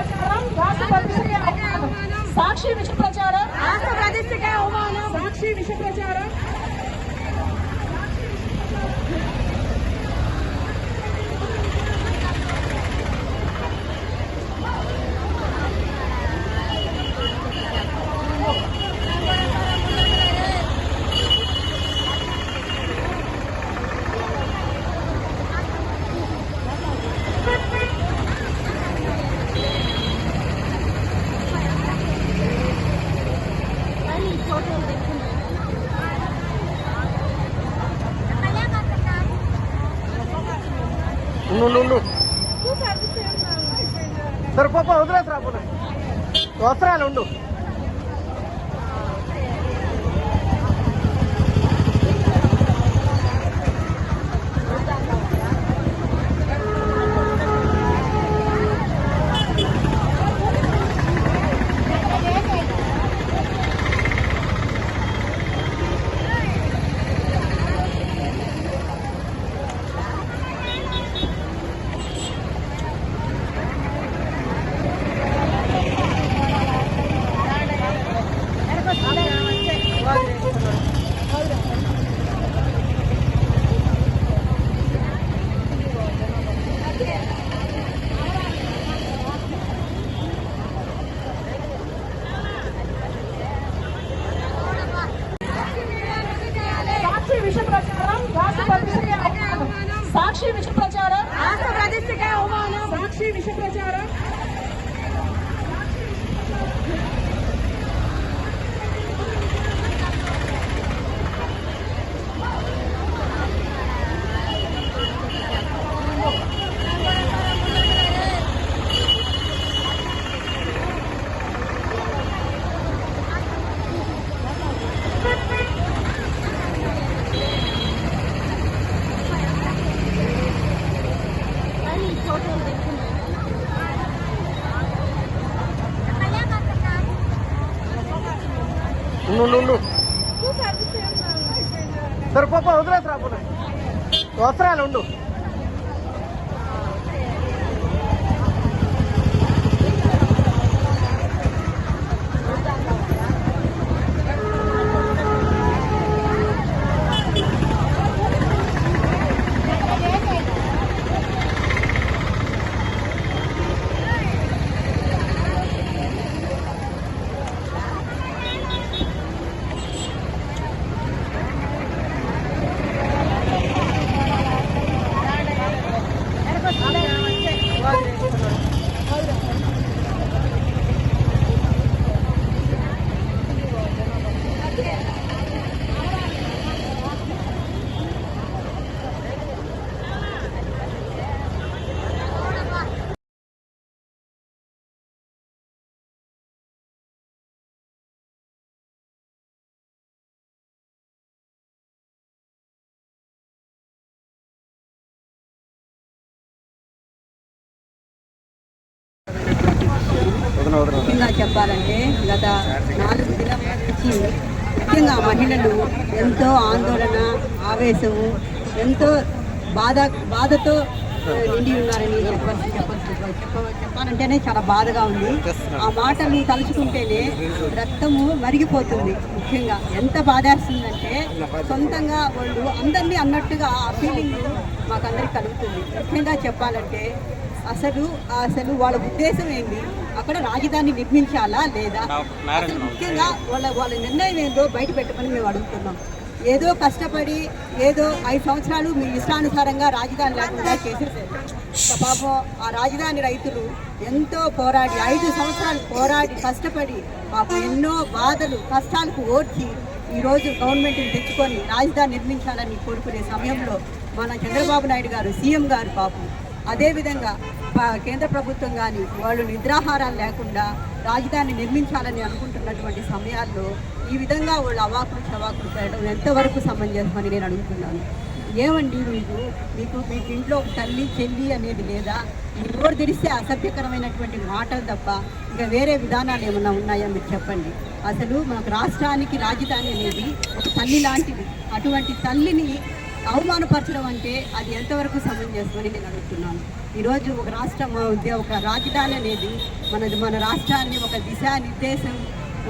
ప్రచారం రాష్ట్ర ప్రతిష్టకే అవమానం సాక్షి విష ప్రచారం. రాష్ట్ర ప్రతిష్టకే అవమానం. సాక్షి విష ప్రచారం. ఉండు సరే పాప వదిలేసి రాపు వస్త్రాలు ఉండు సాక్షి విష ప్రచారం రాష్ట్ర ప్రతిష్టకే అవమానం సాక్షి విష ప్రచారం రాష్ట్ర ప్రతిష్టకే అవమానం సాక్షి విష ప్రచారం ఉండు సరే పాప వదిలేసి రాపు వస్త్రాలు ఉండు. ముఖ్యంగా చెప్పాలంటే గత నాలుగు దినాల నుంచి ముఖ్యంగా మహిళలు ఎంతో ఆందోళన ఆవేశము ఎంతో బాధ బాధతో నిండి ఉన్నారని చెప్పాల్సి చెప్పాల్సి చెప్ప- చెప్పాలంటేనే చాలా బాధగా ఉంది. ఆ మాటలు తలుచుకుంటేనే రక్తము మరిగిపోతుంది ముఖ్యంగా. ఎంత బాధేస్తుందంటే సొంతంగా వాళ్ళు అందరినీ అన్నట్టుగా ఆ ఫీలింగ్ మాకందరికి కలుగుతుంది. ముఖ్యంగా చెప్పాలంటే అసలు అసలు వాళ్ళ ఉద్దేశం ఏంటి? అక్కడ రాజధాని నిర్మించాలా లేదా? అసలు ముఖ్యంగా వాళ్ళ వాళ్ళ నిర్ణయం ఏందో బయట పెట్టమని మేము అడుగుతున్నాం. ఏదో కష్టపడి ఏదో ఐదు సంవత్సరాలు మీ ఇష్టానుసారంగా రాజధాని లేకుండా చేసేసారు. పాపం ఆ రాజధాని రైతులు ఎంతో పోరాడి ఐదు సంవత్సరాలు పోరాడి కష్టపడి పాపం ఎన్నో బాధలు కష్టాలకు ఓర్చి ఈరోజు గవర్నమెంట్ని తెచ్చుకొని రాజధాని నిర్మించాలని కోరుకునే సమయంలో మన చంద్రబాబు నాయుడు గారు సీఎం గారు పాపం అదేవిధంగా కేంద్ర ప్రభుత్వం కానీ వాళ్ళు నిద్రాహారాలు లేకుండా రాజధాని నిర్మించాలని అనుకుంటున్నటువంటి సమయాల్లో ఈ విధంగా వాళ్ళు అవాకులు చవాకులు చేయడం ఎంతవరకు సమంజసమని నేను అడుగుతున్నాను ఏమండి మీకు? మీకు మీకు ఇంట్లో తల్లి చెల్లి అనేది లేదా మీ నోరు తెరిస్తే అసభ్యకరమైనటువంటి మాటలు తప్ప ఇంకా వేరే విధానాలు ఏమన్నా ఉన్నాయా మీరు చెప్పండి. అసలు మనకు రాష్ట్రానికి రాజధాని అనేది ఒక తల్లి లాంటిది. అటువంటి తల్లిని అవమానపరచడం అంటే అది ఎంతవరకు సమంజసమని నేను అడుగుతున్నాను. ఈరోజు ఒక రాష్ట్రం ఒక రాజధాని అనేది మనది మన రాష్ట్రాన్ని ఒక దిశా నిర్దేశం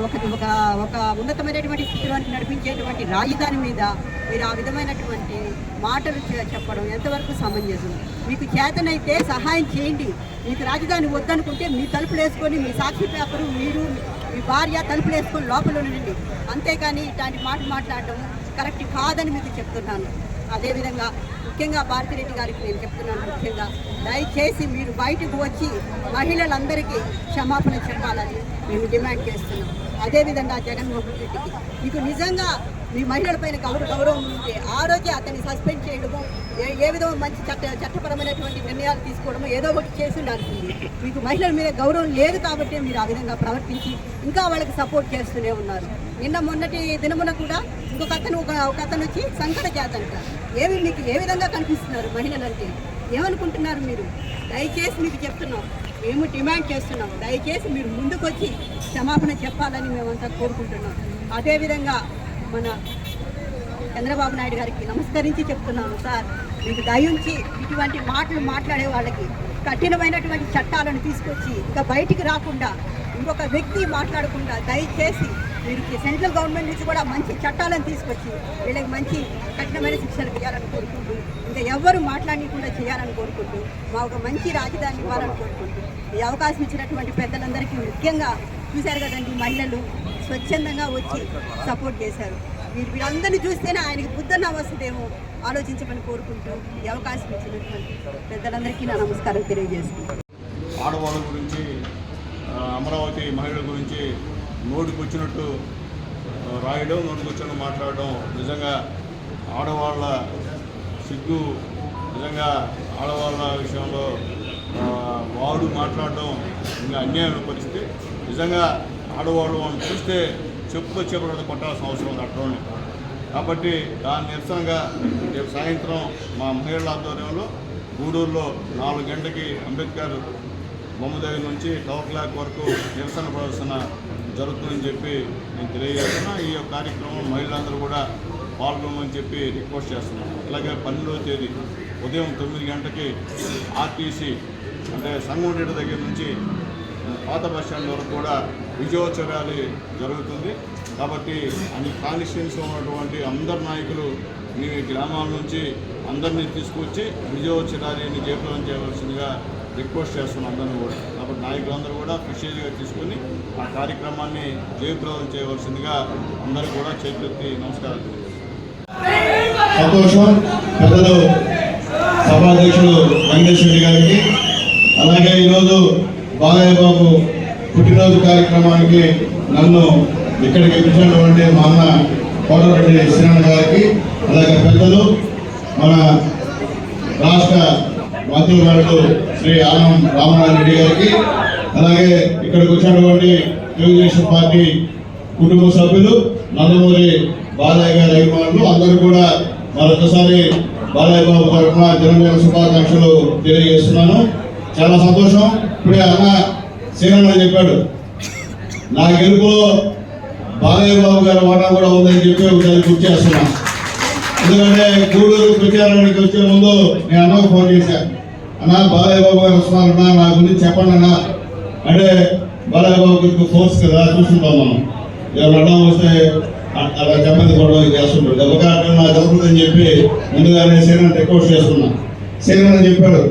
ఒక ఒక ఒక ఉన్నతమైనటువంటి స్థితిలోకి నడిపించేటువంటి రాజధాని మీద మీరు ఆ విధమైనటువంటి మాటలు చెప్పడం ఎంతవరకు సమంజసం మీకు చేతనైతే సహాయం చేయండి. మీకు రాజధాని వద్దనుకుంటే మీ తలుపులు వేసుకొని మీ సాక్షి పేపరు మీరు మీ భార్య తలుపులు వేసుకొని లోపల ఉండండి. అంతేకాని ఇట్లాంటి మాట మాట్లాడడం కరెక్ట్ కాదని మీకు చెప్తున్నాను. అదేవిధంగా ముఖ్యంగా భారతిరెడ్డి గారికి నేను చెప్తున్నాను ముఖ్యంగా దయచేసి మీరు బయటకు వచ్చి మహిళలందరికీ క్షమాపణ చెప్పాలని మేము డిమాండ్ చేస్తున్నాం. అదేవిధంగా జగన్మోహన్ రెడ్డికి. మీకు నిజంగా మీ మహిళలపైన గౌరవ గౌరవం ఉంటే ఆ రోజే అతన్ని సస్పెండ్ చేయడము ఏ ఏ విధంగా మంచి చట్ట చట్టపరమైనటువంటి నిర్ణయాలు తీసుకోవడము ఏదో ఒకటి చేసి ఉండాల్సింది. మీకు మహిళల మీద గౌరవం లేదు కాబట్టి మీరు ఆ విధంగా ప్రవర్తించి ఇంకా వాళ్ళకి సపోర్ట్ చేస్తూనే ఉన్నారు. నిన్న మొన్నటి దినమున కూడా ఇంకొక అతను ఒక ఒక అతను వచ్చి సంకట జాతంట ఏమి మీకు ఏ విధంగా కనిపిస్తున్నారు మహిళలంటే? ఏమనుకుంటున్నారు మీరు? దయచేసి మీకు చెప్తున్నాం. మేము డిమాండ్ చేస్తున్నాం. దయచేసి మీరు ముందుకొచ్చి క్షమాపణ చెప్పాలని మేమంతా కోరుకుంటున్నాం. అదేవిధంగా మన చంద్రబాబు నాయుడు గారికి నమస్కరించి చెప్తున్నాను సార్. మీకు దయించి ఇటువంటి మాటలు మాట్లాడే వాళ్ళకి కఠినమైనటువంటి చట్టాలను తీసుకొచ్చి ఇంకా బయటికి రాకుండా ఇంకొక వ్యక్తి మాట్లాడకుండా దయచేసి వీరికి సెంట్రల్ గవర్నమెంట్ నుంచి కూడా మంచి చట్టాలను తీసుకొచ్చి వీళ్ళకి మంచి కఠినమైన శిక్షలు ఇవ్వాలని కోరుకుంటూ ఇంకా ఎవ్వరు మాట్లాడకుండా చేయాలని కోరుకుంటూ మా ఒక మంచి రాజధాని ఇవ్వాలని కోరుకుంటూ ఈ అవకాశం ఇచ్చినటువంటి పెద్దలందరికీ ముఖ్యంగా చూశారు కదండి మహిళలు స్వచ్ఛందంగా వచ్చి సపోర్ట్ చేశారు. వీరు వీరందరినీ చూస్తేనే ఆయనకి బుద్ధన్న వస్తుందేమో ఆలోచించమని కోరుకుంటూ ఈ అవకాశం ఇచ్చినటువంటి పెద్దలందరికీ నా నమస్కారం తెలియజేస్తున్నాను. ఆడవాళ్ళ గురించి అమరావతి మహిళల గురించి నోటికి వచ్చినట్టు రాయడం నోటికొచ్చినట్టు మాట్లాడడం నిజంగా ఆడవాళ్ళ సిగ్గు నిజంగా ఆడవాళ్ళ విషయంలో వాడు మాట్లాడడం ఇంకా అన్యాయమైన పరిస్థితి. నిజంగా ఆడవాళ్ళు వాళ్ళని చూస్తే చెప్పుతో చెప్పడం కొట్టాల్సిన అవసరం ఉంది అట్లోనే కాబట్టి దాని నిరసనగా రేపు సాయంత్రం మా మహిళల ఆధ్వర్యంలో గూడూరులో నాలుగు గంటకి అంబేద్కర్ బొమ్మ దగ్గర నుంచి టవర్ క్లాక్ వరకు నిరసన ప్రదర్శన జరుగుతుందని చెప్పి నేను తెలియజేస్తున్నా. ఈ యొక్క కార్యక్రమం మహిళలందరూ కూడా పాల్గొనమని చెప్పి రిక్వెస్ట్ చేస్తున్నాను. అలాగే పన్నెండవ తేదీ ఉదయం తొమ్మిది గంటకి ఆర్టీసీ అంటే సంగంరెడ్డి దగ్గర నుంచి పాత బస్ స్టాండ్ వరకు కూడా విజయోత్సవ ర్యాలీ జరుగుతుంది. కాబట్టి అన్ని కాన్స్టిట్యున్సీలో ఉన్నటువంటి అందరు నాయకులు మీ గ్రామాల నుంచి అందరినీ తీసుకొచ్చి విజయోత్సవ ర్యాలీని జయప్రదం చేయవలసిందిగా రిక్వెస్ట్ చేస్తున్నాం అందరినీ కూడా. కాబట్టి నాయకులందరూ కూడా ప్రిషేజ్గా తీసుకొని ఆ కార్యక్రమాన్ని జయప్రదం చేయవలసిందిగా అందరూ కూడా చేతులెత్తి నమస్కారం సంతోషం. పెద్దలు సభాధ్యక్షుడు వెంకటేశ్వర గారికి అలాగే ఈరోజు బాలయ్య బాబు పుట్టినరోజు కార్యక్రమానికి నన్ను ఇక్కడికి పిలిచినటువంటి మా అన్న కోటరెడ్డి శ్రీనాథ్ గారికి అలాగే పెద్దలు మన రాష్ట్ర మంత్రులు శ్రీ ఆనం రామనారాయణ రెడ్డి గారికి అలాగే ఇక్కడికి వచ్చినటువంటి తెలుగుదేశం పార్టీ కుటుంబ సభ్యులు నందమూరి బాలయ్య గారి అభిమానులు అందరూ కూడా మరొకసారి బాలయ్య బాబు తరఫున జన్మదిన శుభాకాంక్షలు తెలియజేస్తున్నాను. చాలా సంతోషం. ఇప్పుడే అన్న శ్రీరణ చెప్పాడు నా గెలుపులో బాలయ్య బాబు గారి వాటా కూడా ఉందని చెప్పి ఒకసారి గుర్తు చేస్తున్నాను. ఎందుకంటే గూడూరు ప్రచారానికి వచ్చే ముందు నేను అన్నకు ఫోన్ చేశాను. అన్న బాలయ్య బాబు గారు వస్తున్నారన్నా నా గురించి చెప్పండి అన్న. అంటే బాలయ్య బాబు గారికి ఫోర్స్ కదా చూస్తుంటాం మనం. ఎవరు అడ్డం వస్తే అలా చెప్పండి గొడవ చేస్తుంటారు ఒక నా జరుగుతుందని చెప్పి ముందుగానే సేనని రిక్వెస్ట్ చేస్తున్నా. సేనని చెప్పాడు.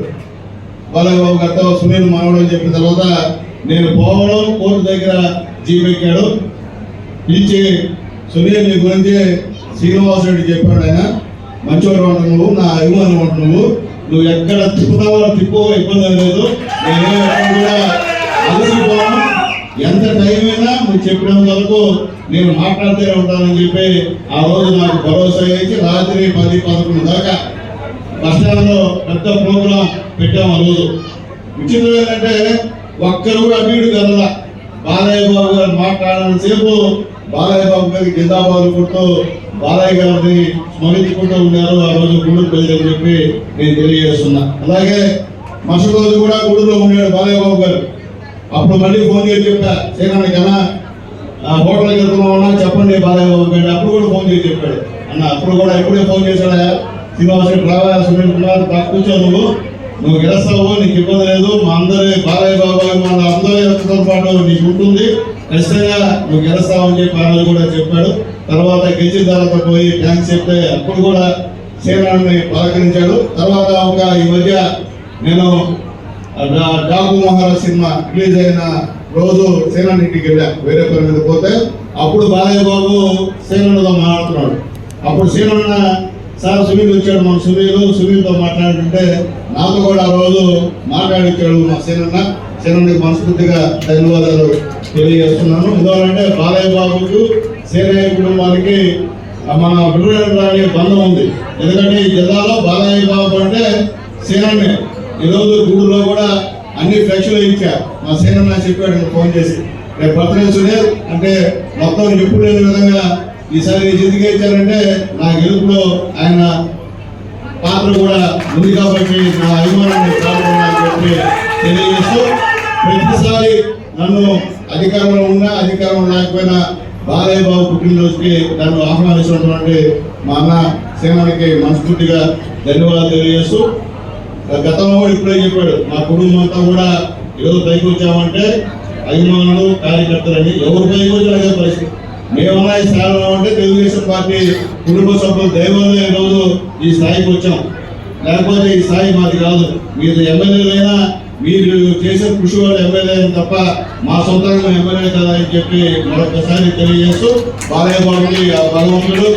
బాలయ్య బాబు గారితో సునీల్ మానవుడు అని చెప్పిన తర్వాత నేను పోవడం కోర్టు దగ్గర జీపెక్కాడు పిలిచి సునీల్ నీ గురించి శ్రీనివాస్ రెడ్డి చెప్పాడు ఆయన మంచివాడు అంట నువ్వు నా అభిమానం అంట నువ్వు. నువ్వు ఎక్కడ తిప్పుతావో తిప్పో ఇబ్బంది లేదు. నేను కూడా అలసిపోను. ఎంత టైం అయినా నువ్వు చెప్పినంత వరకు నేను మాట్లాడుతూనే ఉంటానని చెప్పి ఆ రోజు నాకు భరోసా ఇచ్చి రాత్రి పది పదకొండు దాకా బస్టాండ్లో పెద్ద ప్రోగ్రాం పెట్టాము ఆ రోజు. విచిత్రం ఏంటంటే ఒక్కరు కూడా అమీడు కదల. బాలయ్య బాబు గారు మాట్లాడాలని సేపు బాలయ్య బాబు గారికి జిందాబాద్ కొడుతూ బాలయ్య గారిని స్మరించుకుంటూ ఉన్నారు. ఆ రోజు గుండె ప్రజలని చెప్పి నేను తెలియజేస్తున్నా. అలాగే మరుసటి రోజు కూడా గుడిలో ఉన్నాడు బాలయ్య బాబు గారు. అప్పుడు మళ్ళీ ఫోన్ చేసి చెప్పా సేనానికి హోటల్ ఆ ఉన్నా చెప్పండి బాలయ్య బాబు గారు అప్పుడు కూడా ఫోన్ చేసి చెప్పాడు. అన్న అప్పుడు కూడా ఎప్పుడే ఫోన్ చేశాడా? శ్రీనివాస రావా సునీల్ కుమార్ కూర్చో నువ్వు. నువ్వు గెలుస్తావు నీకు ఇబ్బంది లేదు. మా అందరి బాలయ్య బాబాయ్ మన అందరి పాటు నీకు ఉంటుంది. ఖచ్చితంగా నువ్వు గెలుస్తావు అని చెప్పి ఆ రోజు కూడా చెప్పాడు. తర్వాత గెలిచిన తర్వాత పోయి థ్యాంక్స్ చెప్తే అప్పుడు కూడా సేనాన్ని పలకరించాడు. తర్వాత ఒక ఈ మధ్య నేను డాకు మహారాజ్ సినిమా రిలీజ్ అయిన రోజు శ్రీరాణి ఇంటికి వెళ్ళా. వేరే పని మీద పోతే అప్పుడు బాలయ్య బాబు సేనతో మాట్లాడుతున్నాడు. అప్పుడు సేనన్న సార్ సునీల్ వచ్చాడు మన సునీల్ సునీల్తో మాట్లాడుతుంటే నాతో కూడా ఆ రోజు మాట్లాడించాడు మా సేనన్న. సేనన్నకి మనస్ఫూర్తిగా ధన్యవాదాలు. తెలియజేస్తున్నాను. ఎందుకంటే బాలయ్య బాబుకు సేనయ్య కుటుంబానికి మన విడుదల బంధం ఉంది. ఎందుకంటే ఈ జిల్లాలో బాలయ్య బాబు అంటే సేనన్నే ఈరోజు గూడూరులో కూడా అన్ని ఫ్లెక్స్లు ఇచ్చారు. మా సేనన్న చెప్పాడు ఫోన్ చేసి. రేపు బర్త్డే సునీల్ అంటే మొత్తం ఎప్పుడు లేని విధంగా ఈసారి ఎందుకు ఇచ్చారంటే నా గెలుపులో ఆయన పాత్ర కూడా ఉంది కాబట్టి నా అభిమానాన్ని కావాలని చెప్పి తెలియజేస్తూ ప్రతిసారి నన్ను అధికారంలో ఉన్నా అధికారం లేకపోయినా బాలయ్య బాబు పుట్టినరోజుకి నన్ను ఆహ్వానిస్తున్నటువంటి మా అన్న సేనానికి మనస్ఫూర్తిగా ధన్యవాదాలు తెలియజేస్తూ గతంలో కూడా ఇప్పుడే చెప్పాడు మా కుటుంబం అంతా కూడా ఈరోజు పైకి వచ్చామంటే అభిమానులు కార్యకర్తలని ఎవరు పైకి వచ్చినా అదే పరిస్థితి. మేమన్నా ఈ స్థాయిలో ఉంటే తెలుగుదేశం పార్టీ కుటుంబ సభ్యులు దైవంలో ఈరోజు ఈ స్థాయికి వచ్చాం. లేకపోతే ఈ స్థాయి మాది కాదు. మీరు ఎమ్మెల్యేలైనా మీరు చేసే కృషి వల్ల ఎమ్మెల్యే తప్ప మా సొంతంగా ఎమ్మెల్యే కదా అని చెప్పి మరొకసారి తెలియజేస్తూ బాలయ్య బాబుకి భగవంతుడు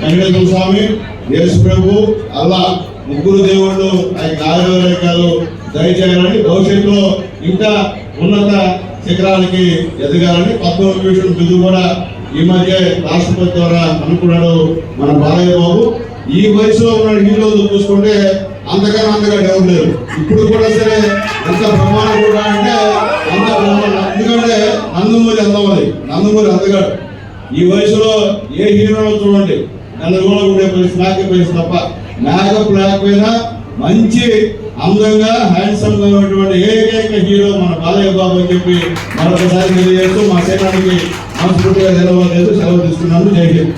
వెంకటేశ్వర స్వామి యేసు ప్రభు అల్లా ముగ్గురు దేవుళ్ళు ఆయన ఆయుర్వేదాలు దయచేయాలని భవిష్యత్తులో ఇంకా ఉన్నత శిఖరాలకి ఎదగాలని పద్మవిభూషణ్ బిందు కూడా ఈ మధ్య రాష్ట్రపతి ద్వారా అనుకున్నాడు మన బాలయ్య బాబు. ఈ వయసులో ఉన్న హీరోలు చూసుకుంటే అంతకన్నా అంతగా ఎవరు లేరు ఇప్పుడు కూడా సరే ఎంత ప్రమాణం కూడా అంటే అంత ప్రమాణం. ఎందుకంటే నందమూరి అందమది నందమూరి అందగాడు ఈ వయసులో ఏ హీరోలో చూడండి. నలుగులో ఉండే పోయి మేకప్ పోయి తప్ప. మేకప్ లేకపోయినా మంచి అందంగా హ్యాండ్సమ్గా ఉన్నటువంటి ఏకైక హీరో మన బాలయ్య బాబు అని చెప్పి మరొకసారి తెలియజేస్తూ మా సేనానికి మనస్ఫూర్తిగా నిలవలేదు సెలవు తీసుకున్నాను. జై హింద్.